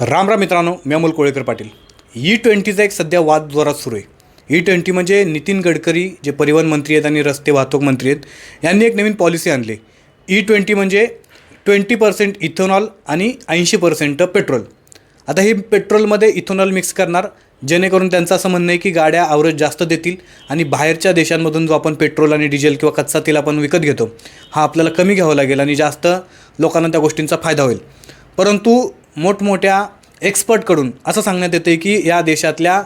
राम राम मित्रांनो मी Amol Kolekar Patil. E E ट्वेंटीचा एक सध्या वाद जोरात सुरू आहे. E ई ट्वेंटी म्हणजे नितीन गडकरी जे परिवहन मंत्री आहेत आणि रस्ते वाहतूक मंत्री आहेत यांनी एक नवीन पॉलिसी आणली. E ई ट्वेंटी म्हणजे ट्वेंटी पर्सेंट इथेनॉल आणि ऐंशी पर्सेंट पेट्रोल आता हे पेट्रोलमध्ये इथेनॉल मिक्स करणार जेणेकरून त्यांचं असं म्हणणं आहे की गाड्या आवरेज जास्त देतील आणि बाहेरच्या देशांमधून जो आपण पेट्रोल आणि डिझेल किंवा कच्चा तेल आपण विकत घेतो हा आपल्याला कमी घ्यावा लागेल आणि जास्त लोकांना त्या गोष्टींचा फायदा होईल. परंतु मोठमोठ्या एक्सपर्टकडून असं सांगण्यात येतं की या देशातल्या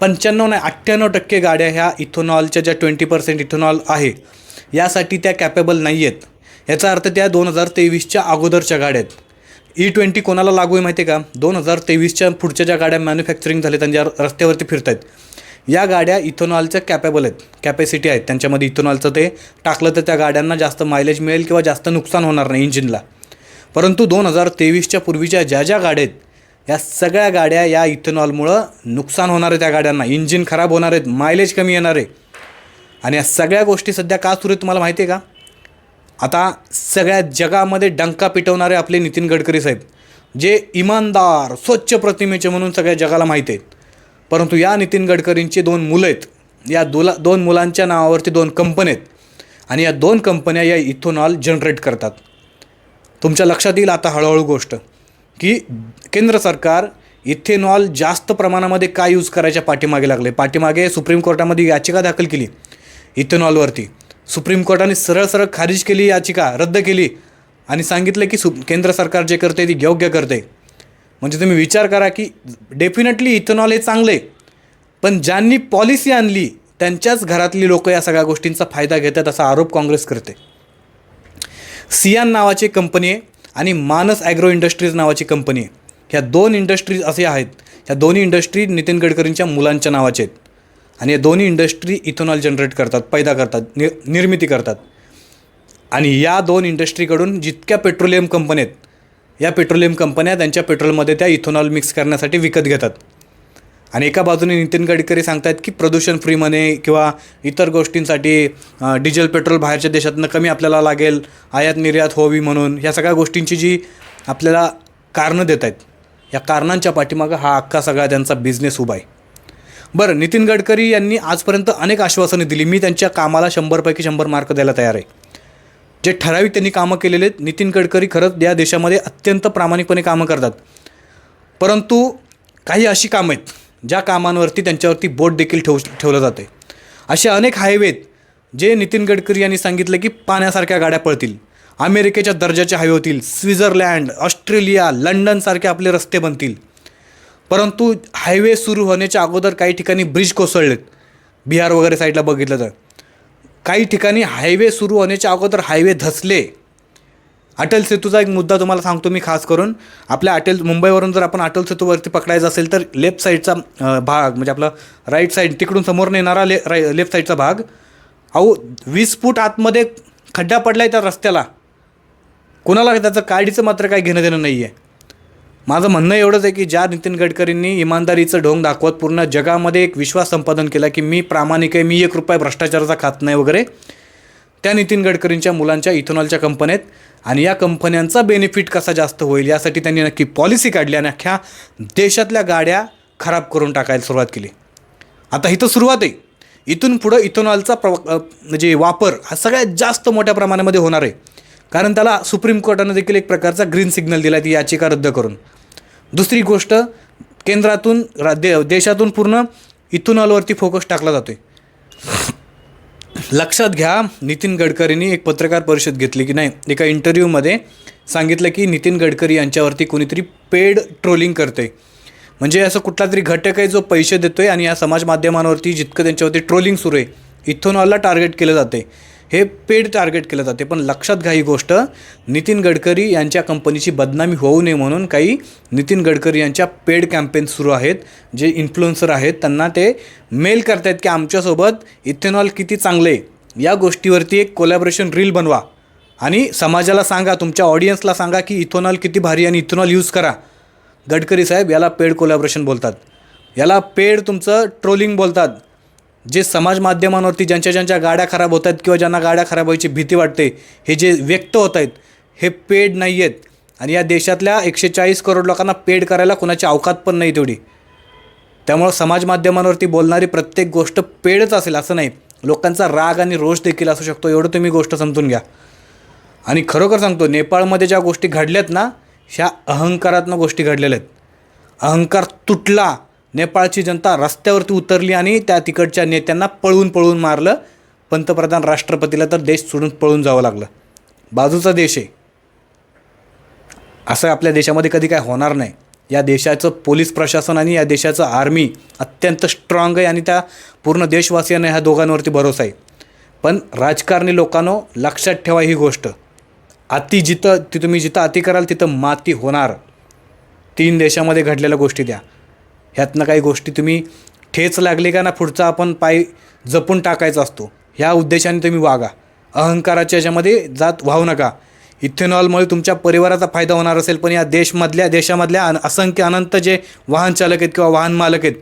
पंच्याण्णव नाही अठ्ठ्याण्णव टक्के गाड्या ह्या इथोनॉलच्या ज्या ट्वेंटी पर्सेंट इथोनॉल आहे यासाठी त्या कॅपेबल नाही आहेत याचा अर्थ त्या दोन हजार तेवीसच्या अगोदरच्या गाड्या आहेत ई e ट्वेंटी कोणाला लागू आहे माहिती आहे का? दोन हजार तेवीसच्या पुढच्या ज्या गाड्या मॅन्युफॅक्चरिंग झाले त्यांच्या रस्त्यावरती फिरत आहेत या गाड्या इथोनॉलच्या कॅपेबल आहेत कॅपॅसिटी आहेत. त्यांच्यामध्ये इथोनॉलचं ते टाकलं तर त्या गाड्यांना जास्त मायलेज मिळेल किंवा जास्त नुकसान होणार नाही इंजिनला परंतु दोन हजार तेवीसच्या पूर्वीच्या ज्या ज्या गाड्या आहेत या सगळ्या गाड्या या इथेनॉलमुळं नुकसान होणार आहे त्या गाड्यांना. इंजिन खराब होणार आहेत मायलेज कमी येणार आहे. आणि या सगळ्या गोष्टी सध्या का सुरू आहेत तुम्हाला माहिती आहे का? आता सगळ्या जगामध्ये डंका पिटवणारे आपले नितीन गडकरी साहेब जे इमानदार स्वच्छ प्रतिमेचे म्हणून सगळ्या जगाला माहीत आहेत. परंतु या नितीन गडकरींची दोन मुलं आहेत. या दोला दोन मुलांच्या नावावरती दोन कंपन्या आहेत. आणि या दोन कंपन्या या इथेनॉल जनरेट करतात. तुमच्या लक्षात येईल आता हळूहळू गोष्ट की केंद्र सरकार इथेनॉल जास्त प्रमाणामध्ये का यूज करायच्या पाठीमागे लागले? पाठीमागे सुप्रीम कोर्टामध्ये याचिका दाखल केली इथेनॉलवरती. सुप्रीम कोर्टाने सरळ सरळ खारिज केली याचिका रद्द केली आणि सांगितलं की सु केंद्र सरकार जे करते ती योग्य करते. म्हणजे तुम्ही विचार करा की डेफिनेटली इथेनॉल हे चांगलं आहे पण ज्यांनी पॉलिसी आणली त्यांच्याच घरातली लोक या सगळ्या गोष्टींचा फायदा घेतात असा आरोप काँग्रेस करते. सियान नावाची कंपनी आहे आणि मानस ॲग्रो इंडस्ट्रीज नावाची कंपनी आहे. ह्या दोन इंडस्ट्रीज असे आहेत. ह्या दोन्ही इंडस्ट्री नितीन गडकरींच्या मुलांच्या नावाचे आहेत. आणि या दोन्ही इंडस्ट्री इथेनॉल जनरेट करतात पैदा करतात नि निर्मिती करतात. आणि या दोन इंडस्ट्रीकडून जितक्या पेट्रोलियम कंपन्या आहेत या पेट्रोलियम कंपन्या त्यांच्या पेट्रोलमध्ये त्या इथेनॉल मिक्स करण्यासाठी विकत घेतात. आणि एका बाजूने नितीन गडकरी सांगतात की प्रदूषण फ्री म्हणे किंवा इतर गोष्टींसाठी डिझेल पेट्रोल बाहेरच्या देशातनं कमी आपल्याला लागेल आयात निर्यात होवी म्हणून ह्या सगळ्या गोष्टींची जी आपल्याला कारणं देत आहेत या कारणांच्या पाठीमागं हा अख्खा सगळा त्यांचा बिझनेस उभा आहे. बरं नितीन गडकरी यांनी आजपर्यंत अनेक आश्वासने दिली. मी त्यांच्या कामाला शंभरपैकी शंभर मार्क द्यायला तयार आहे. जे ठराविक त्यांनी कामं केलेले आहेत नितीन गडकरी खरंच या देशामध्ये अत्यंत प्रामाणिकपणे कामं करतात. परंतु काही अशी कामं आहेत ज्या कामांवरती त्यांच्यावरती बोट देखील ठेवू ठेवलं जाते. आहे असे अनेक हायवेत जे नितीन गडकरी यांनी सांगितलं की पाण्यासारख्या गाड्या पळतील. अमेरिकेच्या दर्जाचे हायवे होतील स्वित्झर्लंड ऑस्ट्रेलिया लंडनसारखे आपले रस्ते बनतील. परंतु हायवे सुरू होण्याच्या अगोदर काही ठिकाणी ब्रिज कोसळलेत. बिहार वगैरे साईडला बघितलं तर. काही ठिकाणी हायवे सुरू होण्याच्या अगोदर हायवे धसले. अटल सेतूचा एक मुद्दा तुम्हाला सांगतो मी खास करून. आपल्या अटल मुंबईवरून जर आपण अटल सेतूवरती पकडायचं असेल तर लेफ्ट साईडचा भाग म्हणजे आपला राईट साईड तिकडून समोर नेणारा ले राय लेफ्ट साईडचा भाग. अहो वीस फूट आतमध्ये खड्डा पडला आहे त्या रस्त्याला. कुणाला त्याचं काडीचं मात्र काही घेणं देणं नाही आहे माझं म्हणणं एवढंच आहे की ज्या नितीन गडकरींनी इमानदारीचं ढोंग दाखवत पूर्ण जगामध्ये एक विश्वास संपादन केला की मी प्रामाणिक आहे मी एक रुपया भ्रष्टाचाराचा खात नाही वगैरे. त्या नितीन गडकरींच्या मुलांच्या इथेनॉलच्या कंपन्या आणि या कंपन्यांचा बेनिफिट कसा जास्त होईल यासाठी त्यांनी नक्की पॉलिसी काढली आणि अख्ख्या देशातल्या गाड्या खराब करून टाकायला सुरुवात केली. आता इथं सुरुवात आहे. इथून पुढं इथेनॉलचा प्र म्हणजे वापर हा सगळ्यात जास्त मोठ्या प्रमाणामध्ये होणार आहे. कारण त्याला सुप्रीम कोर्टानं देखील एक प्रकारचा ग्रीन सिग्नल दिला ती याचिका रद्द करून. दुसरी गोष्ट केंद्रातून रा दे देशातून पूर्ण इथेनॉलवरती फोकस टाकला जातो आहे लक्षात घ्या नितीन गडकरींनी एक पत्रकार परिषद घेतली की नाही? एका इंटरव्ह्यूमध्ये सांगितलं की नितीन गडकरी यांच्यावरती कोणीतरी पेड ट्रोलिंग करते म्हणजे असं कुठला तरी घटक आहे जो पैसे देतो आहे आणि या समाज माध्यमांवरती जितकं त्यांच्यावरती ट्रोलिंग सुरू आहे इथेनॉलला टार्गेट केलं जाते हे पेड टार्गेट केलं जाते. पण लक्षात घ्या ही गोष्ट नितीन गडकरी यांच्या कंपनीची बदनामी होऊ नये म्हणून काही नितीन गडकरी यांच्या पेड कॅम्पेन सुरू आहेत. जे इन्फ्लुएन्सर आहेत त्यांना ते मेल करतायत की आमच्यासोबत इथेनॉल किती चांगले आहे. या गोष्टीवरती एक कोलॅबरेशन रील बनवा. आणि समाजाला सांगा तुमच्या ऑडियन्सला सांगा की इथेनॉल किती भारी आणि इथेनॉल यूज करा. गडकरी साहेब याला पेड कोलॅबरेशन बोलतात. याला पेड तुमचं ट्रोलिंग बोलतात. जे समाज माध्यमांवरती ज्यांच्या ज्यांच्या गाड्या खराब होत आहेत किंवा ज्यांना गाड्या खराब व्हायची भीती वाटते हे जे व्यक्त होत आहेत हे पेड नाही आहेत. आणि या देशातल्या एकशे चाळीस करोड लोकांना पेड करायला कुणाची अवकात पण नाही तेवढी. त्यामुळं समाज माध्यमांवरती बोलणारी प्रत्येक गोष्ट पेडच असेल असं नाही. लोकांचा राग आणि रोष देखील असू शकतो एवढं तुम्ही गोष्ट समजून घ्या. आणि खरोखर सांगतो नेपाळमध्ये ज्या गोष्टी घडल्यात ना ह्या अहंकारातनं गोष्टी घडलेल्या आहेत. अहंकार तुटला नेपाळची जनता रस्त्यावरती उतरली आणि त्या तिकडच्या नेत्यांना पळून पळून मारलं. पंतप्रधान राष्ट्रपतीला तर देश सोडून पळून जावं लागलं. बाजूचा देश आहे. असं आपल्या देशामध्ये कधी काय होणार नाही. या देशाचं पोलीस प्रशासन आणि या देशाचं आर्मी अत्यंत स्ट्रॉंग आहे आणि त्या पूर्ण देशवासियांना ह्या दोघांवरती भरोसा आहे. पण राजकारणी लोकांनो लक्षात ठेवा ही गोष्ट. अति जिथं ती तुम्ही जिथं अति कराल तिथं माती होणार. तीन देशामध्ये घडलेल्या गोष्टी द्या. ह्यातनं काही गोष्टी तुम्ही ठेच लागली का ना पुढचा आपण पाय जपून टाकायचा असतो. ह्या उद्देशाने तुम्ही वागा. अहंकाराच्या याच्यामध्ये जात वाहू नका. इथेनॉलमुळे तुमच्या परिवाराचा फायदा होणार असेल पण या देशमधल्या देशामधल्या अन- असंख्य अनंत जे वाहन चालक आहेत किंवा वाहन मालक आहेत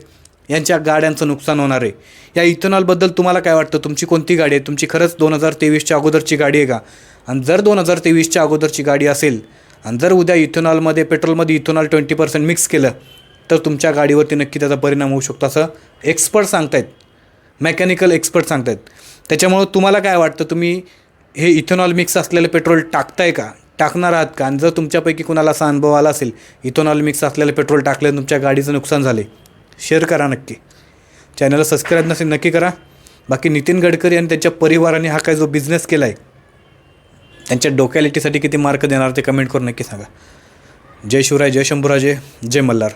यांच्या गाड्यांचं नुकसान होणार आहे. या इथेनॉलबद्दल तुम्हाला काय वाटतं? तुमची कोणती गाडी आहे? तुमची खरंच दोन हजार तेवीसच्या अगोदरची गाडी आहे का? आणि जर दोन हजार तेवीसच्या अगोदरची गाडी असेल आणि जर उद्या इथेनॉलमध्ये पेट्रोलमध्ये इथेनॉल ट्वेंटी पर्सेंट मिक्स केलं तर तुमच्या गाडीवरती नक्की त्याचा परिणाम होऊ शकतो असं एक्सपर्ट सांगतायत. मेकॅनिकल एक्सपर्ट सांगतायत. त्याच्यामुळं तुम्हाला काय वाटतं तुम्ही हे इथेनॉल मिक्स असलेलं पेट्रोल टाकताय का? टाकणार आहात का? आणि जर तुमच्यापैकी कुणाला असा अनुभव आला असेल इथेनॉल मिक्स असलेलं पेट्रोल टाकलं तुमच्या गाडीचं नुकसान झाले शेअर करा नक्की. चॅनलला सबस्क्राईब नसेल नक्की करा. बाकी नितीन गडकरी आणि त्यांच्या परिवाराने हा काय जो बिझनेस केला आहे त्यांच्या डोक्यालिटीसाठी किती मार्क देणार ते कमेंट करून नक्की सांगा. जय शिवराय जय शंभूराजे जय मल्हार.